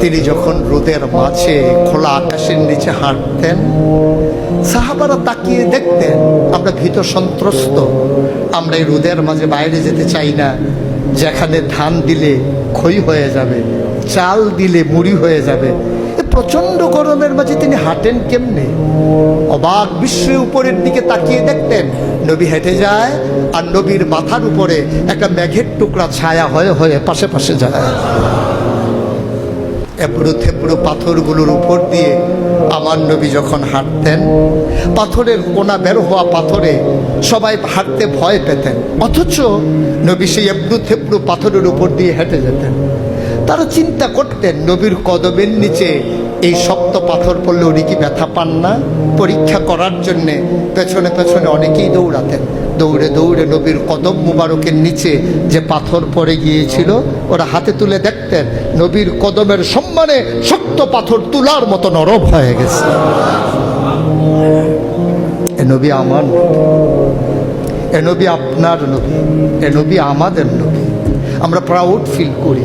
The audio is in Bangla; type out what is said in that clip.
তিনি যখন রোদের মাঝে খোলা আকাশের নিচে হাঁটতেন, সাহাবারা তাকিয়ে দেখতেন, আমরা ভীত সন্ত্রস্ত, আমরা এই রোদের মাঝে বাইরে যেতে চাই না, যেখানে ধান দিলে ক্ষয় হয়ে যাবে, চাল দিলে মুড়ি হয়ে যাবে। প্রচণ্ড গরমের মাঝে তিনি হাঁটেন কেমনে? অবাক বিশ্বের উপরের দিকে তাকিয়ে দেখতেন, নবী হেঁটে যায় আর নবীর মাথার উপরে একটা মেঘের টুকরা ছায়া হয়ে হয়ে পাশে পাশে যায়। এবড়ো থেবড়ো পাথরগুলোর উপর দিয়ে আমার নবী যখন হাঁটতেন, পাথরের কোনা বের হওয়া পাথরে সবাই হাঁটতে ভয় পেতেন। অথচ নবী সেই এবড়ো থেবড়ো পাথরের উপর দিয়ে হেঁটে যেতেন। তারা চিন্তা করতেন, নবীর কদমের নিচে এই শক্ত পাথর পড়লে উনি কি ব্যথা পান না? পরীক্ষা করার জন্যে পেছনে পেছনে অনেকেই দৌড়াতেন। দৌড়ে দৌড়ে নবীর কদম মুবারকের নিচে যে পাথর পড়ে গিয়েছিল, ওরা হাতে তুলে দেখতেন, নবীর কদমের সম্মানে শক্ত পাথর তুলার মতো নরম হয়ে গেছে। এ নবী আমার এ নবী আপনার নবী। এ নবী আমাদের নবী। আমরা প্রাউড ফিল করি।